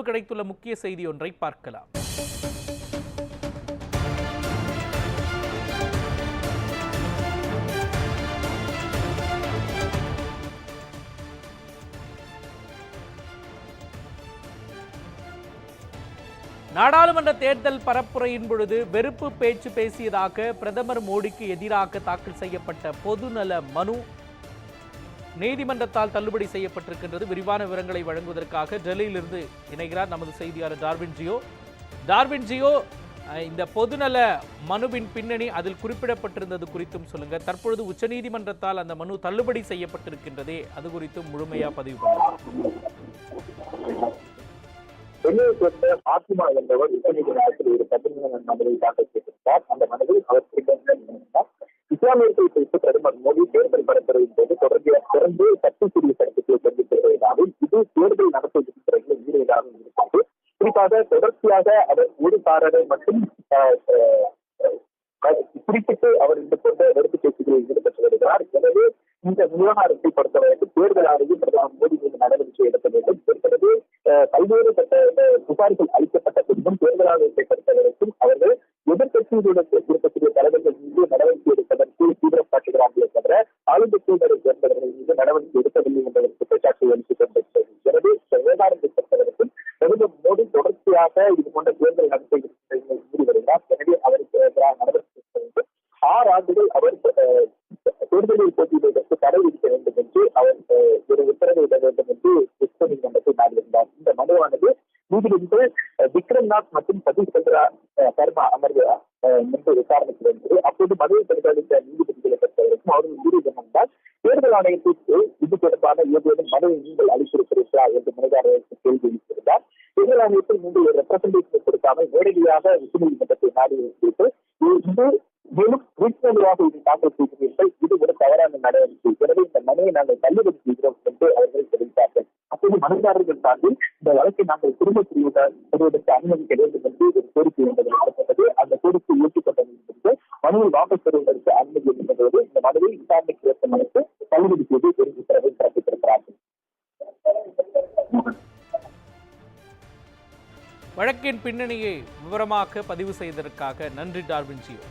முன்பு கிடைத்துள்ள முக்கிய செய்தி ஒன்றை பார்க்கலாம். நாடாளுமன்ற தேர்தல் பரப்புரையின் பொழுது வெறுப்பு பேச்சு பேசியதாக பிரதமர் மோடிக்கு எதிராக தாக்கல் செய்யப்பட்ட பொதுநல மனு நீதிமன்றத்தால் தள்ளுபடி செய்யப்பட்டிருக்கின்றது. விரிவான விவரங்களை வழங்குவதற்காக டெல்லியிலிருந்து இணைகிறார் நமது செய்தியாளர் டார்வின் ஜியோ. டார்வின் ஜியோ இந்த பொதுநல மனுவின் பின்னணி அதில் குறிப்பிடப்பட்டிருந்தது குறித்தும் சொல்லுங்க. தற்பொழுது உச்சநீதிமன்றத்தால் அந்த மனு தள்ளுபடி செய்யப்பட்டிருக்கின்றதே அது குறித்தும் முழுமையா பதிவு பண்ணுங்க. சென்னையை சேர்ந்த பாத்திமா என்பவர் உச்சநீதிமன்றத்தில் ஒரு பதிமூணு மனுவை தாக்கல் செய்திருந்தார். அந்த மனுவில் அவர் இஸ்லாமியர்கள் குறித்து தொடர்ச்சியாக அவர் ஒரு ஊடுகாரரை மட்டும் குறிப்பிட்டு அவர் இந்த போன்ற வெறுப்பு பேச்சுகளில் ஈடுபட்டு வருகிறார். எனவே இந்த விவகாரத்தை பொறுத்தவரைக்கு தேர்தல் ஆணையம் பிரதமர் மோடி மீது நடவடிக்கை எடுக்க வேண்டும். ஏற்கனவே பல்வேறு கட்ட புகார்கள் அளிக்கப்பட்ட பின்பும் தேர்தல் ஆணையத்தை பொறுத்தவரைக்கும் அவர்கள் எதிர்கட்சிகளுக்கு இருக்கக்கூடிய தலைவர்கள் மீது நடவடிக்கை எடுப்பதற்கு தீவிரம் காட்டுகிறார்களே தவிர ஆளுங்கட்சியினரை சேர்ந்தவர்கள் மீது நடவடிக்கை எடுக்கவில்லை என்ற ஒரு குற்றச்சாட்டு அளித்துக் கொண்டு எனவே இந்த விவகாரத்தை பொறுத்தவரைக்கும் பிரதமர் மோடி தொடர்ச்சியாக இது போன்ற தேர்தல் நடத்தை மீறி வருகிறார். எனவே அவருக்கு எதிராக நடவடிக்கை ஆறு ஆண்டுகள் அவர் தேர்தலில் போட்டியிடுவதற்கு தடை விதிக்க வேண்டும் என்று அவர் ஒரு உத்தரவு இட வேண்டும் என்று உச்ச நீதிமன்றத்தை நாடியிருந்தார். இந்த மனுவானது நீதிபதிகள் விக்ரம்நாத் மற்றும் சதீஷ் சந்திரா சர்மா அமர்வு முன்பு விசாரணைக்கு வந்தது. அப்போது மனுவை பரிசீலித்த நீதிபதிகளை பொறுத்தவரைக்கும் அவர்கள் கூறியது என்னவென்றால் தேர்தல் ஆணையத்திற்கு இது தொடர்பான ஏதேனும் மனுவை நீங்கள் அளித்திருக்கிறீர்களா என்று மனிதாரர்களுக்கு கேள்வி எழுப்பியிருந்தார். தேர்தல் ஆணையத்தில் நீங்கள் ஒரு கொடுக்காமல் நேரடியாக உச்சநீதிமன்றத்தை நாடி வைத்து இது மேலும் ரீசனபிளாக இதை தாக்கல் செய்கிறீர்கள். இது ஒரு தவறான நடவடிக்கை. எனவே இந்த மனுவை நாங்கள் தள்ளுபடி செய்கிறோம் என்று அவர்கள் தெரிவித்தார்கள். அப்போது மனுதாரர்கள் சார்பில் இந்த வழக்கை நாங்கள் திரும்ப பெறுவதற்கு அனுமதிக்க வேண்டும் என்று ஒரு கோரிக்கை என்பது நடத்தப்பட்டது அந்த கோரிக்கை ஏற்றுக்கொண்டது மனுவை வாபஸ் பெறுவதற்கு அனுமதி என்பதோடு இந்த மனுவை விசாரணைக்கு ஏற்ற மனுக்கு தள்ளுபடி செய்து ஒரு உத்தரவை பிறப்பித்திருக்கிறார்கள். வழக்கின் பின்னணியை விவரமாக பதிவு செய்ததற்காக நன்றி டார்வின் ஜியோ.